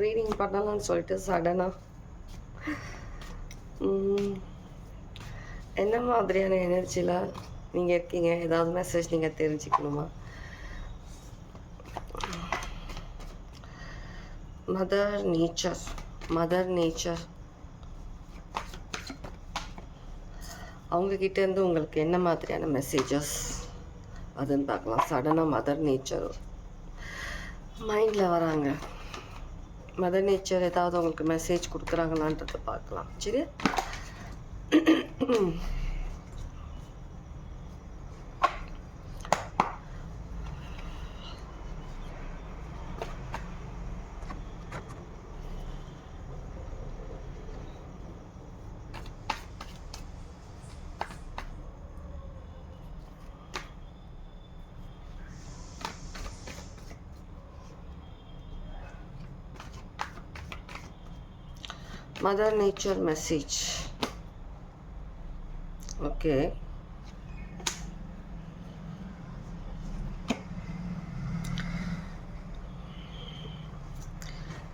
Reading பண்ணலாம்னு சொல்லிட்டு சடனாக என்ன மாதிரியான எனர்ஜியில் நீங்கள் இருக்கீங்க? ஏதாவது மெசேஜ் நீங்கள் தெரிஞ்சுக்கணுமா? மதர் நேச்சர் மதர் நேச்சர் அவங்கக்கிட்டேருந்து உங்களுக்கு என்ன மாதிரியான மெசேஜஸ் அதுன்னு பார்க்கலாம். சடனாக மதர் நேச்சர் மைண்டில் வராங்க. மதர் நேச்சர் ஏதாவது உங்களுக்கு மெசேஜ் கொடுக்குறாங்களான்றதை பார்க்கலாம். சரி மதர் நேச்சர் மெசேஜ் ஓகே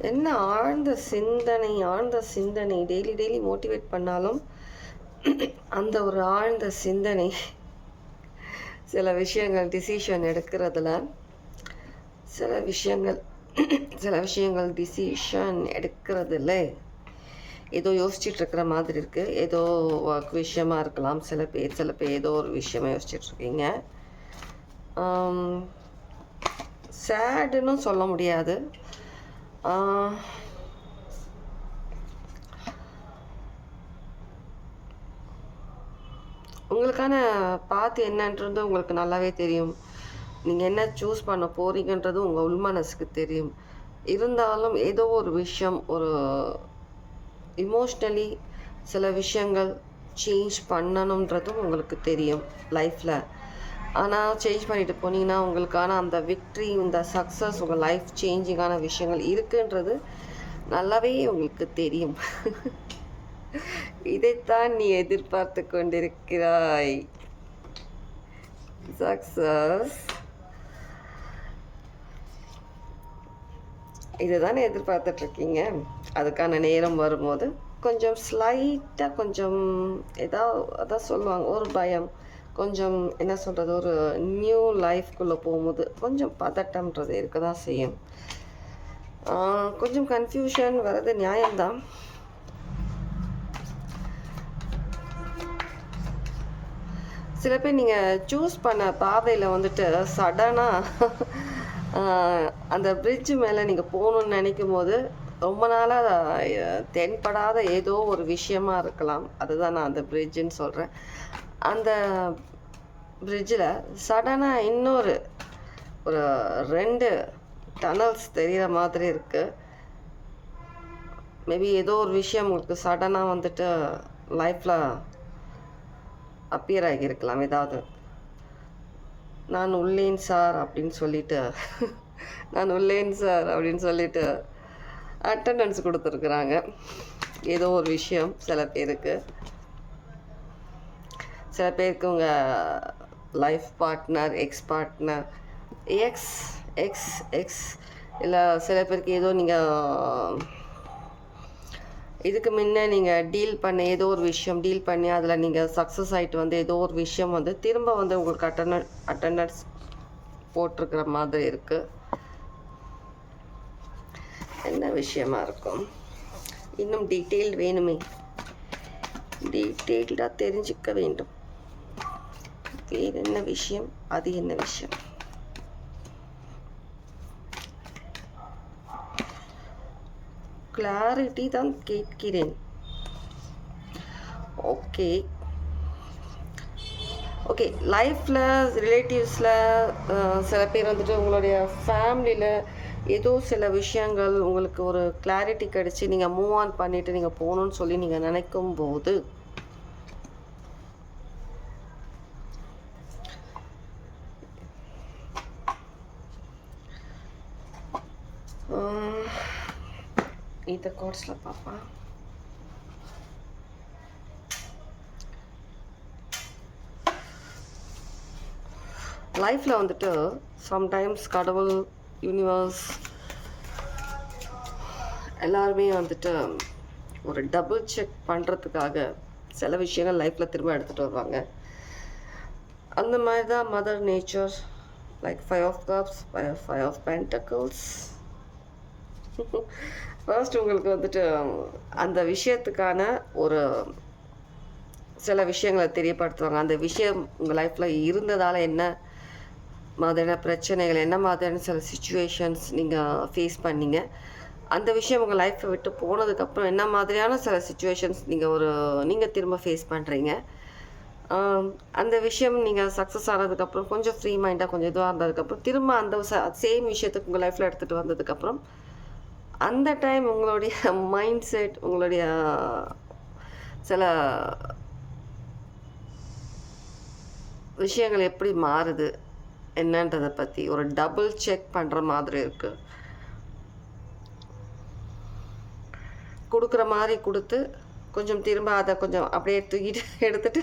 என்ன ஆழ்ந்த சிந்தனை ஆழ்ந்த சிந்தனை டெய்லி டெய்லி மோட்டிவேட் பண்ணாலும் அந்த ஒரு ஆழ்ந்த சிந்தனை சில விஷயங்கள் டிசிஷன் எடுக்கிறதுல சில விஷயங்கள் சில விஷயங்கள் டிசிஷன் எடுக்கிறதுல ஏதோ யோசிச்சுட்டு இருக்கிற மாதிரி இருக்குது ஏதோ ஒர்க் விஷயமா இருக்கலாம். சில பேர் சில பேர் ஏதோ ஒரு விஷயமா யோசிச்சுட்டு இருக்கீங்க சேடுன்னு சொல்ல முடியாது. உங்களுக்கான பார்த்து என்னன்றது உங்களுக்கு நல்லாவே தெரியும். நீங்கள் என்ன சூஸ் பண்ண போகிறீங்கன்றது உங்கள் உள்மனசுக்கு தெரியும். இருந்தாலும் ஏதோ ஒரு விஷயம் ஒரு இமோஷ்னலி சில விஷயங்கள் சேஞ்ச் பண்ணணுன்றதும் உங்களுக்கு தெரியும் லைஃப்பில் ஆனால் சேஞ்ச் பண்ணிட்டு போனீங்கன்னா உங்களுக்கான அந்த விக்ட்ரி இந்த சக்ஸஸ் உங்கள் லைஃப் சேஞ்சிங்கான விஷயங்கள் இருக்குன்றது நல்லாவே உங்களுக்கு தெரியும். இதைத்தான் நீ எதிர்பார்த்து கொண்டிருக்கிறாய். சக்ஸஸ் இதை தானே எதிர்பார்த்துட்ருக்கீங்க அதுக்கான நேரம் வரும்போது கொஞ்சம் ஸ்லைட்டாக கொஞ்சம் ஏதாவது அதான் சொல்லுவாங்க ஒரு பயம். கொஞ்சம் என்ன சொல்கிறது ஒரு நியூ லைஃப்குள்ளே போகும்போது கொஞ்சம் பதட்டம்ன்றது இருக்க தான் செய்யும் கொஞ்சம் கன்ஃபியூஷன் வர்றது நியாயம்தான். சில பேர் நீங்கள் சூஸ் பண்ண பாதையில் வந்துட்டு சடனாக அந்த பிரிட்ஜு மேலே நீங்கள் போகணுன்னு நினைக்கும் போது ரொம்ப நாளாக தென்படாத ஏதோ ஒரு விஷயமா இருக்கலாம். அதுதான் நான் அந்த பிரிட்ஜுன்னு சொல்கிறேன் அந்த பிரிட்ஜில் சடனாக இன்னொரு ஒரு ரெண்டு டனல்ஸ் தெரிகிற மாதிரி இருக்குது மேபி ஏதோ ஒரு விஷயம் உங்களுக்கு சடனாக வந்துட்டு லைஃப்பில் அப்பியர் ஆகியிருக்கலாம். ஏதாவது நான் உள்ளேன் சார் அப்படின்னு சொல்லிட்டு நான் உள்ளேன் சார் அப்படின்னு சொல்லிட்டு அட்டண்டன்ஸ் கொடுத்துருக்குறாங்க. ஏதோ ஒரு விஷயம் சில பேருக்கு. சில பேருக்கு உங்கள் life partner ex partner ex ex ex இல்லை சில பேருக்கு ஏதோ நீங்கள் இதுக்கு முன்ன நீங்கள் டீல் பண்ண ஏதோ ஒரு விஷயம் டீல் பண்ணி அதில் நீங்கள் சக்ஸஸ் ஆகிட்டு வந்து ஏதோ ஒரு விஷயம் வந்து திரும்ப வந்து உங்களுக்கு அட்டன அட்டண்டன்ஸ் போட்டிருக்கிற மாதிரி இருக்குது என்ன விஷயமா இருக்கும்? இன்னும் டீட்டெயில் வேணுமே. டீட்டெயில்டாக தெரிஞ்சுக்க வேண்டும். வேறு என்ன விஷயம்? அது என்ன விஷயம்? கிளாரிட்டி தான் கேட்கிறேன். ஓகே ஓகே லைஃப்பில் ரிலேட்டிவ்ஸில் சில பேர் வந்துட்டு உங்களுடைய ஃபேமிலியில் ஏதோ சில விஷயங்கள் உங்களுக்கு ஒரு கிளாரிட்டி கிடச்சி நீங்கள் மூவ் ஆன் பண்ணிவிட்டு நீங்கள் போகணுன்னு சொல்லி நீங்கள் நினைக்கும் போது இந்த கோர்ஸில் பார்ப்பேன். லைஃப்பில் வந்துட்டு சம்டைம்ஸ் கடவுள் யூனிவர்ஸ் எல்லாருமே வந்துட்டு ஒரு டபுள் செக் பண்ணுறதுக்காக சில விஷயங்கள் லைஃப்பில் திரும்ப எடுத்துகிட்டு வருவாங்க. அந்த மாதிரி தான் mother nature like five of cups five of pentacles first உங்களுக்கு வந்துட்டு அந்த விஷயத்துக்கான ஒரு சில விஷயங்களை தெரியப்படுத்துவாங்க. அந்த விஷயம் உங்கள் லைஃப்பில் இருந்ததால் என்ன மாதிரியான பிரச்சனைகள் என்ன மாதிரியான சில சுச்சுவேஷன்ஸ் நீங்கள் ஃபேஸ் பண்ணீங்க. அந்த விஷயம் உங்கள் லைஃப்பை விட்டு போனதுக்கப்புறம் என்ன மாதிரியான சில சுச்சுவேஷன்ஸ் நீங்கள் ஒரு நீங்கள் திரும்ப ஃபேஸ் பண்ணுறீங்க அந்த விஷயம் நீங்கள் சக்ஸஸ் ஆனதுக்கப்புறம் கொஞ்சம் ஃப்ரீ மைண்டாக கொஞ்சம் இதுவாக இருந்ததுக்கப்புறம் திரும்ப அந்த சேம் விஷயத்துக்கு உங்கள் லைஃப்பில் எடுத்துகிட்டு வந்ததுக்கப்புறம் அந்த டைம் உங்களுடைய மைண்ட் செட் உங்களுடைய சில விஷயங்கள் எப்படி மாறுது? என்னன்றதை பற்றி ஒரு டபுள் செக் பண்ணுற மாதிரி இருக்குது கொடுக்குற மாதிரி கொடுத்து கொஞ்சம் திரும்ப அதை கொஞ்சம் அப்படியே தூக்கிட்டு எடுத்துட்டு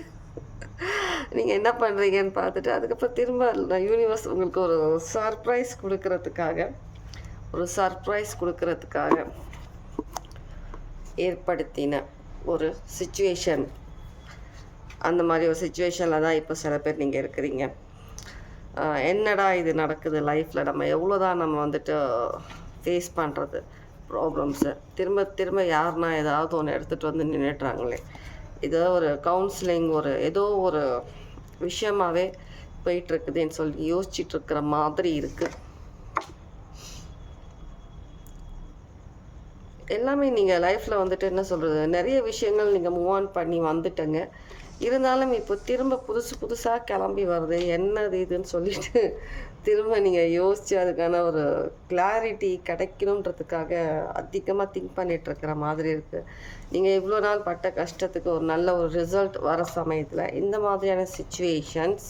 நீங்கள் என்ன பண்ணுறீங்கன்னு பார்த்துட்டு அதுக்கப்புறம் திரும்ப யூனிவர்ஸ் உங்களுக்கு ஒரு சர்ப்ரைஸ் கொடுக்கறதுக்காக ஒரு சர்ப்ரைஸ் கொடுக்கறதுக்காக ஏற்படுத்தின ஒரு சுச்சுவேஷன் அந்த மாதிரி ஒரு சுச்சுவேஷனில் தான் இப்போ சில பேர் நீங்கள் இருக்கிறீங்க. என்னடா இது நடக்குது லைஃப்பில் நம்ம எவ்வளோதான் நம்ம வந்துட்டு ஃபேஸ் பண்ணுறது ப்ராப்ளம்ஸை திரும்ப திரும்ப யாருனா ஏதாவது ஒன்று எடுத்துகிட்டு வந்து நின்றுட்டுறாங்களே இதோ ஒரு கவுன்சிலிங் ஒரு ஏதோ ஒரு விஷயமாகவே போயிட்டுருக்குதுன்னு சொல்லி யோசிச்சுட்ருக்கிற மாதிரி இருக்குது எல்லாமே நீங்கள் லைஃப்பில் வந்துட்டு என்ன சொல்கிறது நிறைய விஷயங்கள் நீங்கள் மூவ் ஆன் பண்ணி வந்துட்டங்க. இருந்தாலும் இப்போ திரும்ப புதுசு புதுசாக கிளம்பி வருது. என்னது இதுன்னு சொல்லிட்டு திரும்ப நீங்கள் யோசித்து அதுக்கான ஒரு கிளாரிட்டி கிடைக்கணுன்றதுக்காக அதிகமாக திங்க் பண்ணிகிட்ருக்கிற மாதிரி இருக்குது நீங்கள் இவ்வளோ நாள் பட்ட கஷ்டத்துக்கு ஒரு நல்ல ஒரு ரிசல்ட் வர சமயத்தில் இந்த மாதிரியான சுச்சுவேஷன்ஸ்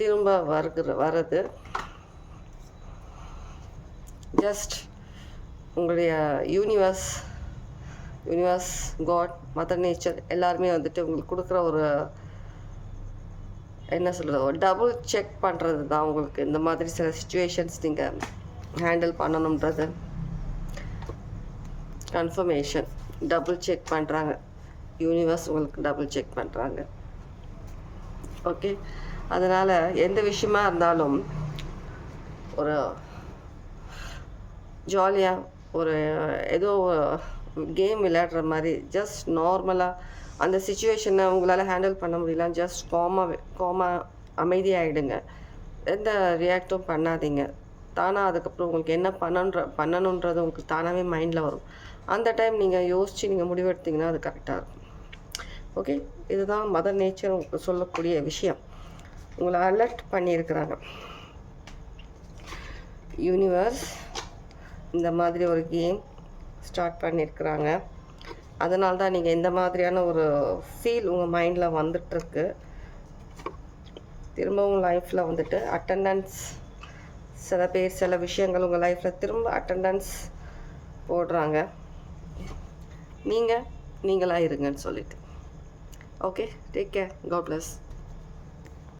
திரும்ப வருகிற வரது. ஜஸ்ட் உங்களுடைய universe universe God mother nature எல்லாருமே வந்துட்டு உங்களுக்கு கொடுக்குற ஒரு என்ன சொல்கிறது ஒரு டபுள் செக் பண்ணுறது தான் உங்களுக்கு. இந்த மாதிரி சில சுச்சுவேஷன்ஸ் நீங்கள் ஹேண்டில் பண்ணணுன்றது கன்ஃபர்மேஷன் டபுள் செக் பண்ணுறாங்க யூனிவர்ஸ் உங்களுக்கு டபுள் செக் பண்ணுறாங்க ஓகே அதனால் எந்த விஷயமா இருந்தாலும் ஒரு ஜாலியாக ஒரு ஏதோ கேம் விளையாடுற மாதிரி ஜஸ்ட் நார்மலாக அந்த சுச்சுவேஷனை உங்களால் ஹேண்டில் பண்ண முடியல ஜஸ்ட் காமா காமா அமைதியாகிடுங்க எந்த ரியாக்டும் பண்ணாதீங்க. தானாக அதுக்கப்புறம் உங்களுக்கு என்ன பண்ணன்ற பண்ணணுன்றது உங்களுக்கு தானாகவே மைண்டில் வரும். அந்த டைம் நீங்கள் யோசித்து நீங்கள் முடிவெடுத்தீங்கன்னா அது கரெக்டாக இருக்கும். ஓகே இதுதான் மதர் நேச்சர் உங்களுக்கு சொல்லக்கூடிய விஷயம். உங்களை அலர்ட் பண்ணியிருக்கிறாங்க. யூனிவர்ஸ் இந்த மாதிரி ஒரு கேம் ஸ்டார்ட் பண்ணியிருக்கிறாங்க. அதனால தான் நீங்கள் இந்த மாதிரியான ஒரு ஃபீல் உங்கள் மைண்டில் வந்துட்டுருக்கு. திரும்பவும் லைஃப்பில் வந்துட்டு அட்டண்டன்ஸ் சில பேர் சில விஷயங்கள் உங்கள் லைஃப்பில் திரும்ப அட்டண்டன்ஸ் போடுறாங்க. நீங்கள் நீங்களாக இருங்கன்னு சொல்லிட்டு. Okay take care God bless